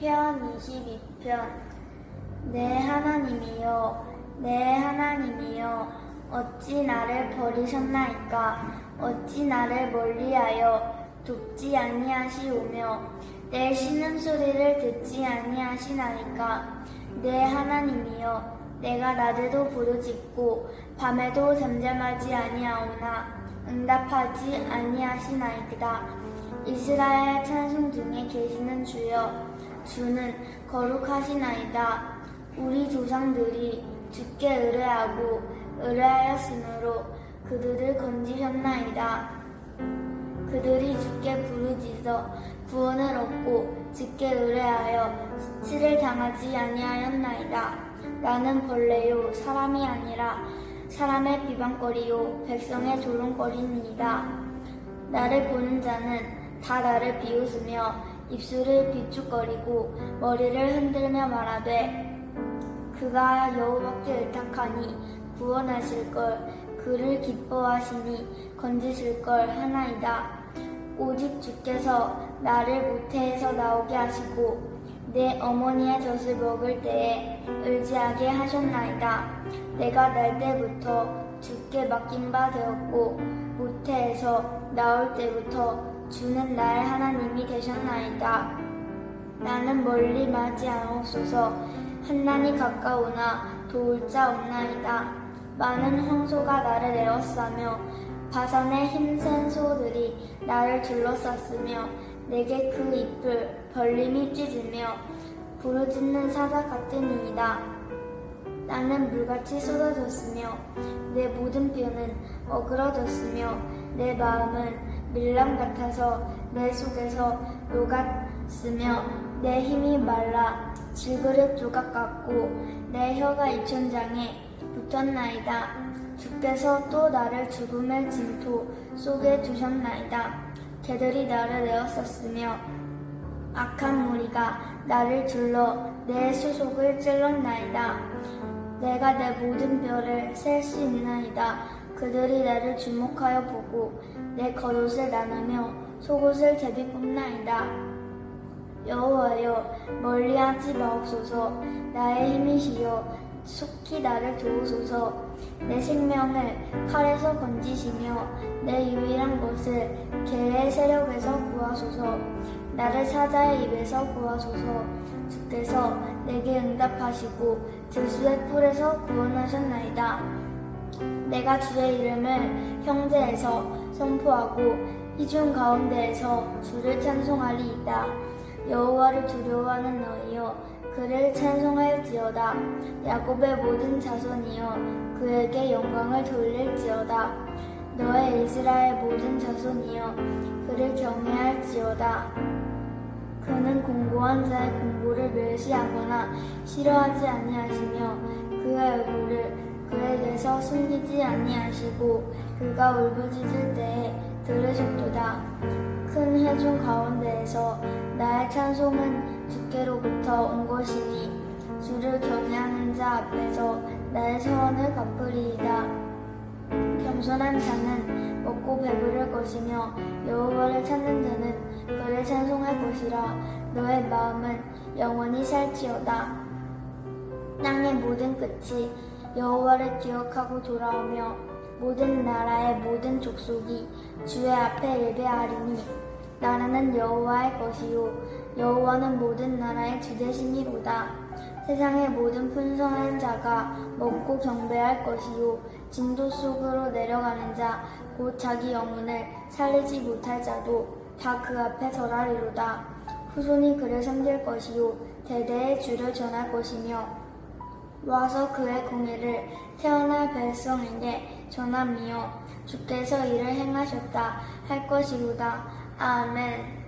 시편 22편. 내 하나님이여 내 하나님이여 어찌 나를 버리셨나이까? 어찌 나를 멀리하여 돕지 아니하시오며 내 신음소리를 듣지 아니하시나이까? 내 하나님이여 내가 낮에도 부르짖고 밤에도 잠잠하지 아니하오나 응답하지 아니하시나이다. 이스라엘 찬송 중에 계시는 주여 주는 거룩하시나이다. 우리 조상들이 주께 의뢰하고 의뢰하였으므로 그들을 건지셨나이다. 그들이 주께 부르짖어 구원을 얻고 주께 의뢰하여 수치를 당하지 아니하였나이다. 나는 벌레요 사람이 아니라 사람의 비방거리요 백성의 조롱거리니이다. 나를 보는 자는 다 나를 비웃으며 입술을 비축거리고 머리를 흔들며 말하되 그가 여호와께 의탁하니 구원하실 걸 그를 기뻐하시니 건지실 걸 하나이다. 오직 주께서 나를 모태에서 나오게 하시고 내 어머니의 젖을 먹을 때에 의지하게 하셨나이다. 내가 날 때부터 주께 맡긴 바 되었고 모태에서 나올 때부터 주는 나의 하나님이 되셨나이다. 나는 멀리 마지 않옵소서 한난이 가까우나 도울 자 없나이다. 많은 황소가 나를 에워싸며 바산의 힘센 소들이 나를 둘러쌌으며 내게 그 잎을 벌림이 찢으며 부르짖는 사자 같으니이다. 나는 물같이 쏟아졌으며 내 모든 뼈는 어그러졌으며 내 마음은 밀람 같아서 내 속에서 녹았으며 내 힘이 말라 질그릇 조각 같고 내 혀가 이천장에 붙었나이다. 주께서 또 나를 죽음의 진토 속에 두셨나이다. 개들이 나를 에워쌌으며 악한 무리가 나를 둘러 내 수속을 찔렀나이다. 내가 내 모든 뼈를 셀 수 있나이다. 그들이 나를 주목하여 보고 내 겉옷을 나누며 속옷을 제비 뽑나이다. 여호와여 멀리하지 마옵소서 나의 힘이시여 속히 나를 도우소서 내 생명을 칼에서 건지시며 내 유일한 것을 개의 세력에서 구하소서 나를 사자의 입에서 구하소서 주께서 내게 응답하시고 들수의 뿔에서 구원하셨나이다 내가 주의 이름을 형제에서 선포하고 이중 가운데에서 주를 찬송하리이다. 여호와를 두려워하는 너희여 그를 찬송할지어다. 야곱의 모든 자손이여 그에게 영광을 돌릴지어다. 너의 이스라엘 모든 자손이여 그를 경외할지어다. 그는 공고한 자의 공고를 멸시하거나 싫어하지 아니하시며 그의 얼굴을 그에게서 숨기지 아니하시고 그가 울부짖을 때에 들으셨도다. 큰 회중 가운데에서 나의 찬송은 주께로부터 온 것이니 주를 경외하는 자 앞에서 나의 소원을 갚으리이다. 겸손한 자는 먹고 배부를 것이며 여호와를 찾는 자는 그를 찬송할 것이라 너의 마음은 영원히 살지어다. 땅의 모든 끝이 여호와를 기억하고 돌아오며 모든 나라의 모든 족속이 주의 앞에 예배하리니 나라는 여호와의 것이요 여호와는 모든 나라의 주되시니로다 세상의 모든 풍성한 자가 먹고 경배할 것이요 진도 속으로 내려가는 자 곧 자기 영혼을 살리지 못할 자도 다 그 앞에 절하리로다. 후손이 그를 섬길 것이요 대대의 주를 전할 것이며 와서 그의 공의를 태어날 백성에게 전함이요. 주께서 이를 행하셨다 할 것이로다. 아멘